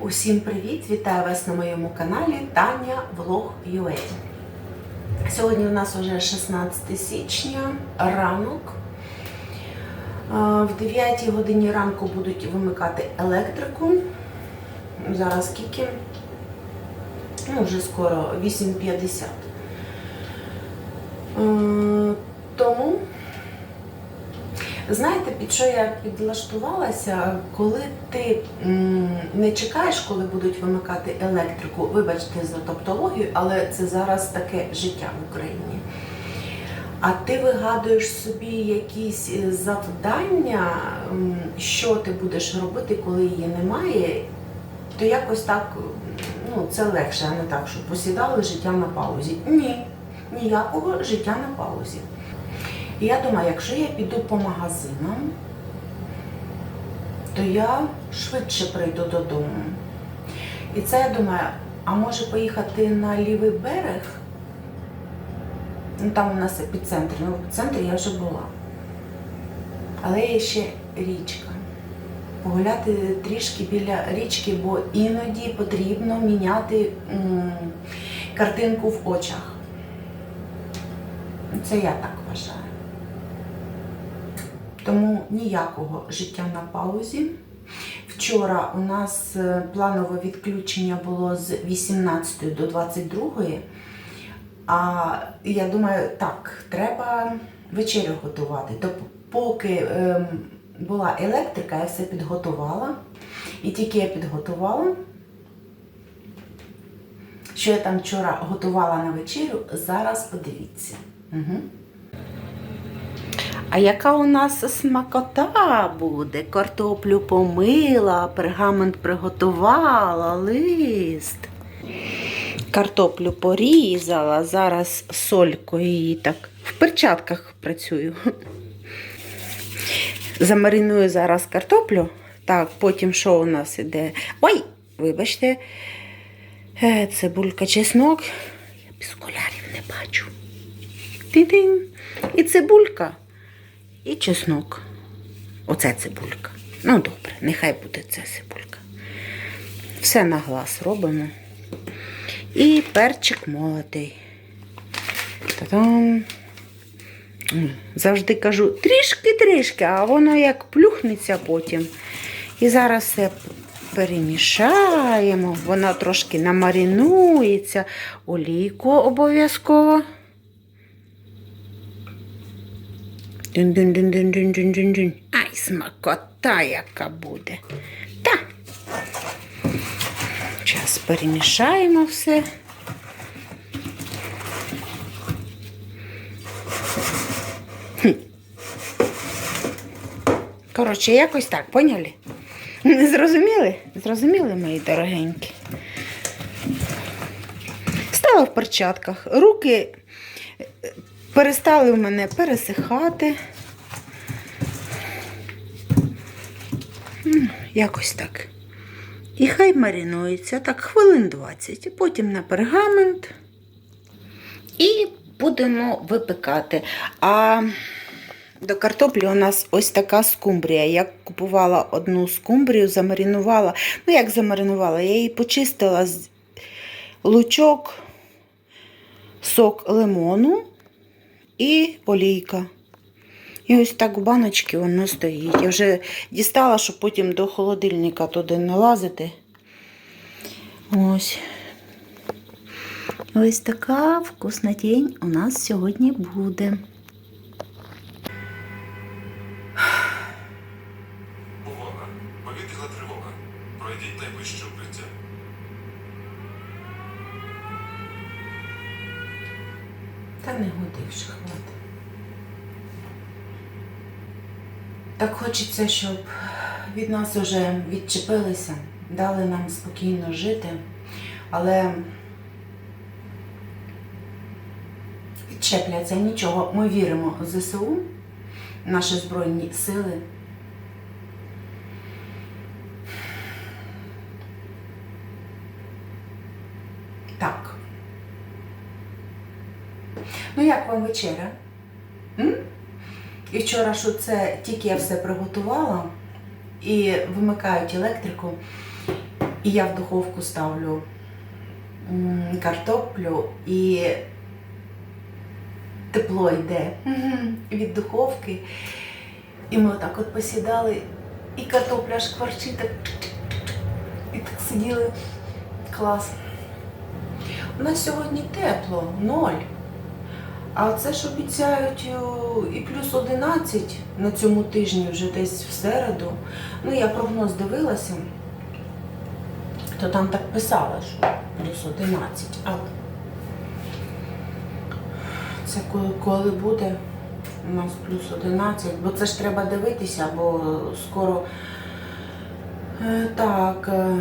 Усім привіт! Вітаю вас на моєму каналі Таня Влог UA. Сьогодні у нас вже 16 січня, ранок. Е, В 9 годині ранку будуть вимикати електрику. Зараз скільки? Ну, вже скоро 8.50. Знаєте, під що я підлаштувалася, коли ти не чекаєш, коли будуть вимикати електрику, вибачте за топтологію, але це зараз таке життя в Україні. А ти вигадуєш собі якісь е, завдання, що ти будеш робити, коли її немає, то якось так ну, це легше, а не так, що посідали життя на паузі. Ні, ніякого життя на паузі. І я думаю, якщо я піду по магазинам, то я швидше прийду додому. І це я думаю, а може поїхати на лівий берег? Ну, там у нас епіцентр. Ну, в епіцентрі я вже була. Але є ще річка. Погуляти трішки біля річки, бо іноді потрібно міняти м, картинку в очах. Це я так вважаю. Ніякого життя на паузі. Вчора у нас е, планове відключення було з 18 до 22. А я думаю, так, треба вечерю готувати. То поки ем, була електрика, я все підготувала. І тільки я підготувала, що я там вчора готувала на вечерю, зараз подивіться. Угу. А яка у нас смакота буде? Картоплю помила, пергамент приготувала, лист. Картоплю порізала, зараз солькою її так. В перчатках працюю. Замариную зараз картоплю. Так, потім що у нас іде? Ой, вибачте, Е, цибулька, чеснок. Я без окулярів не бачу. Ти-дин. І цибулька і чеснок. Оце цибулька. Ну, добре, нехай буде це цибулька. Все на глаз робимо. І перчик молотий. Та-дам. Завжди кажу трішки-трішки, а воно як плюхнеться потім. І зараз все перемішаємо, воно трошки намаринується. Олійку обов'язково. Дин-дин-дин-дин-дин-дин-дин. Ай, смакота яка буде. Та. Зараз перемішаємо все. Коротше, якось так, поняли? Зрозуміли? Зрозуміли, мої дорогенькі? Стала в перчатках. Руки е, перестали в мене пересихати. М, Якось так. І хай маринується так хвилин 20, потім на пергамент. І будемо випікати. А до картоплі у нас ось така скумбрія. Я купувала одну скумбрію, замаринувала. Ну, як замаринувала? Я її почистила з лучок, сок лимону і олійка. І ось так в баночці воно стоїть. Я вже дістала, щоб потім до холодильника туди не лазити. Ось. Ось така вкусна тінь у нас сьогодні буде. Увага! Повітряна тривога. Пройдіть найближче укриття. Та не годивши Так хочеться, щоб від нас уже відчепилися, дали нам спокійно жити, але відчепляться нічого. Ми віримо в ЗСУ, наші Збройні сили. Так. Ну, як вам вечеря? І вчора, що це тільки я все приготувала і вимикають електрику. І я в духовку ставлю картоплю і тепло йде від духовки. І ми отак от посідали, і картопля шкварчить, так, і так сиділи. Клас. У нас сьогодні тепло, ноль. А це ж обіцяють і плюс 11 на цьому тижні вже десь в середу. Ну, я прогноз дивилася, то там так писало, що плюс 11. А це коли, коли буде у нас плюс 11, бо це ж треба дивитися, бо скоро. Е, Так. е,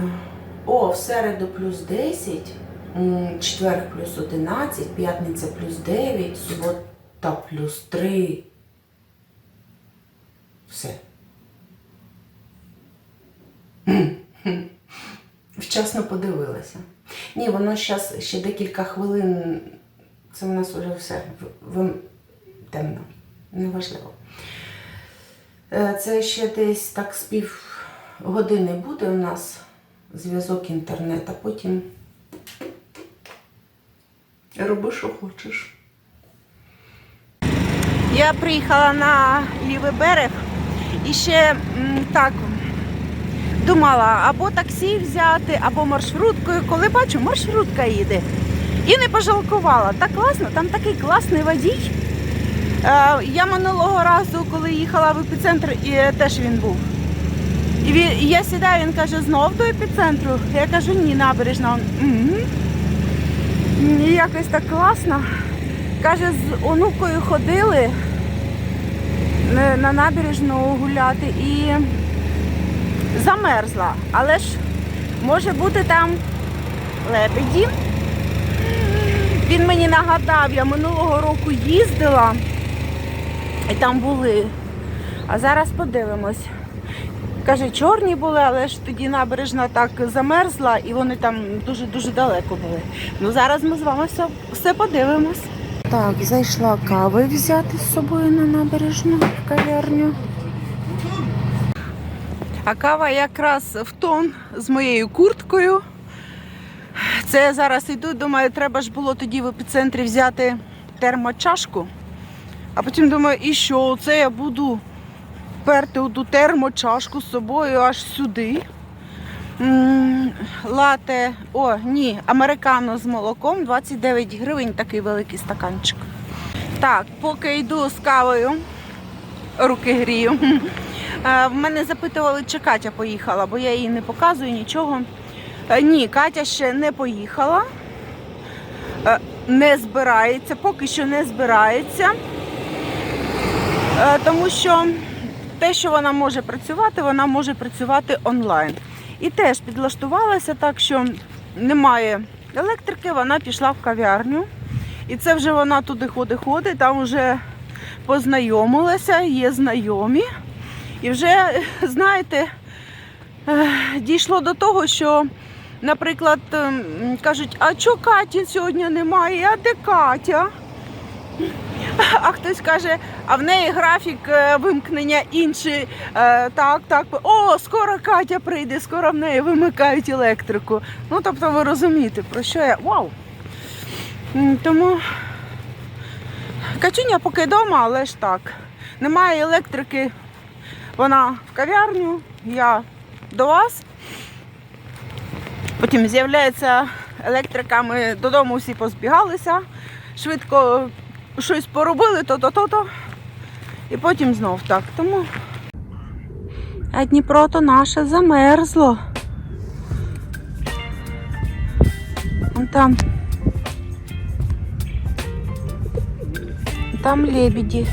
О, в середу плюс 10, м, четверг плюс 11, п'ятниця плюс 9, субота плюс 3. Все. Вчасно подивилася. Ні, воно зараз ще декілька хвилин. Це в нас вже все в- темно. Неважливо. Е, Це ще десь так з пів години буде у нас зв'язок інтернет, а потім роби, що хочеш. Я приїхала на лівий берег і ще так думала або таксі взяти, або маршруткою. Коли бачу, маршрутка їде. І не пожалкувала. Так класно, там такий класний водій. Е, Я минулого разу, коли їхала в епіцентр, теж він був. І я сідаю, він каже, знов до епіцентру. Я кажу, ні, набережна. Угу. І якось так класно. Каже, з онукою ходили на набережну гуляти і замерзла. Але ж може бути там лебеді. Він мені нагадав, я минулого року їздила і там були. А зараз подивимось. Каже, чорні були, але ж тоді набережна так замерзла і вони там дуже-дуже далеко були. Ну зараз ми з вами все, все подивимось. Так, зайшла кави взяти з собою на набережну в кав'ярню. А кава якраз в тон з моєю курткою. Це я зараз йду, думаю, треба ж було тоді в епіцентрі взяти термочашку. А потім думаю, і що? Це я буду перти ту термочашку з собою аж сюди. Лате, о, ні, американо з молоком 29 гривень, такий великий стаканчик. Так, поки йду з кавою, руки грію. Е, В мене запитували, чи Катя поїхала, бо я їй не показую нічого. Е, Ні, Катя ще не поїхала, Е, не збирається, поки що не збирається. Тому що те, що вона може працювати, вона може працювати онлайн. І теж підлаштувалася так, що немає електрики, вона пішла в кав'ярню. І це вже вона туди ходить, ходить, там вже познайомилася, є знайомі. І вже, знаєте, дійшло до того, що, наприклад, ем, кажуть, а чого Каті сьогодні немає? А де Катя? А хтось каже, а в неї графік е, вимкнення інший. Е, Так, так. О, скоро Катя прийде, скоро в неї вимикають електрику. Ну, тобто ви розумієте, про що я. Вау! Тому Катюня поки вдома, але ж так. Немає електрики, вона в кав'ярню, я до вас. Потім з'являється електрика, ми додому всі позбігалися, швидко щось поробили, то-то-то-то. І потім знов так. Тому. А Дніпро то наше замерзло. Вон там. Там лебеді.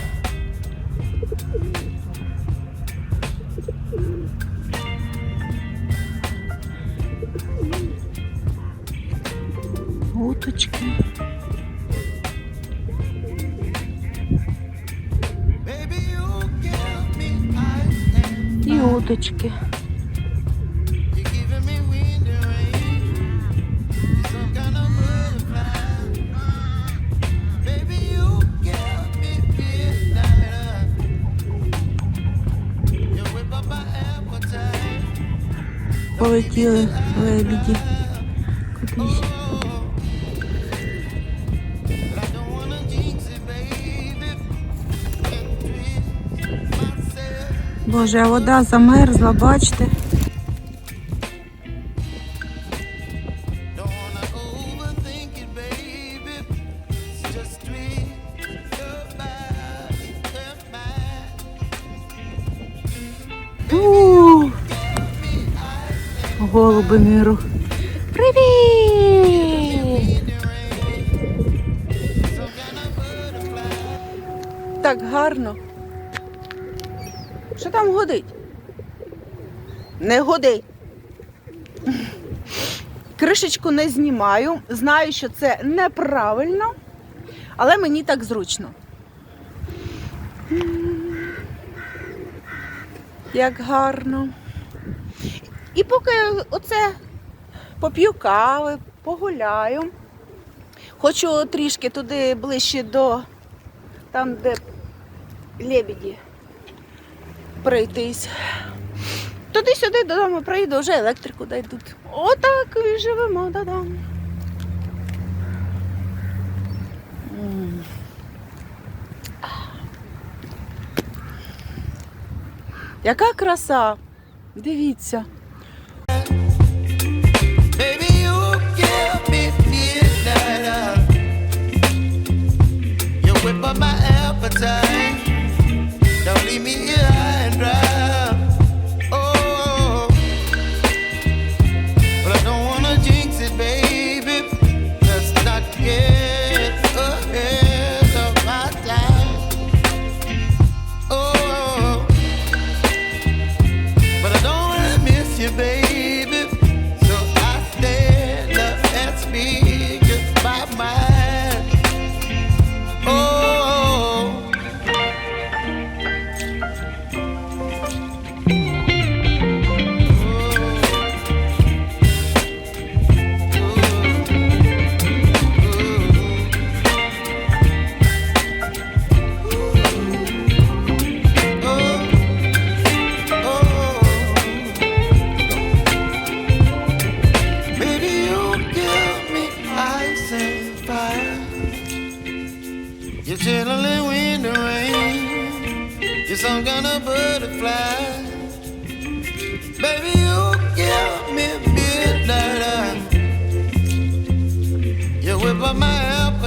Уточки. Appetite. полетіли лебіді. Кудись. Боже, а вода замерзла, бачите? Голуби миру. Привіт! Так гарно. Що там годить? Не годить. Кришечку не знімаю. Знаю, що це неправильно, але мені так зручно. Як гарно. І поки оце поп'ю кави, погуляю. Хочу трішки туди ближче до там, де лебеді пройтись. Туди-сюди додому прийду, вже електрику дайдуть. Отак і живемо додому. Яка краса! Дивіться. Don't leave me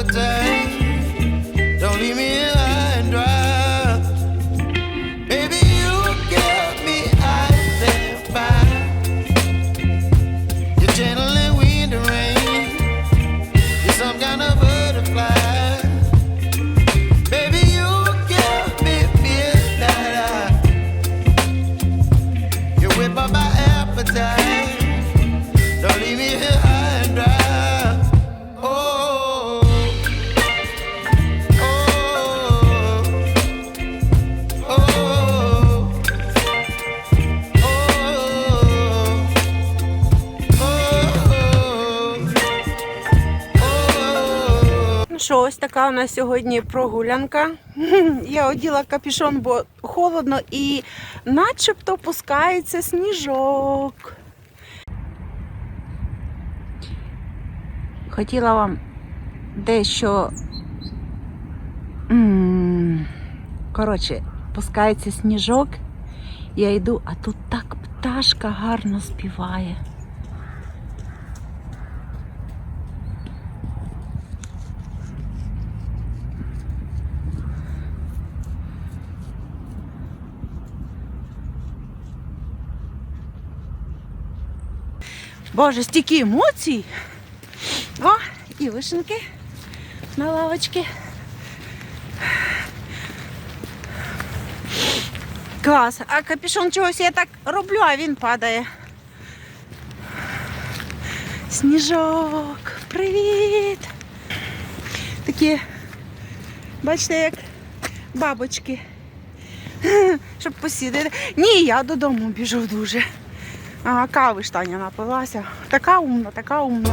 day. Така у нас сьогодні прогулянка. Я оділа капюшон, бо холодно і начебто пускається сніжок. Хотіла вам дещо. Коротше, пускається сніжок. Я йду, а тут так пташка гарно співає. Боже, стільки емоцій. О, і вишенки на лавочці. Клас. А капюшон чогось я так роблю, а він падає. Сніжок, привіт! Такі, бачите, як бабочки. Щоб посідати. Ні, я додому біжу дуже. Ага, кави ж напилася. Така умна, така умна.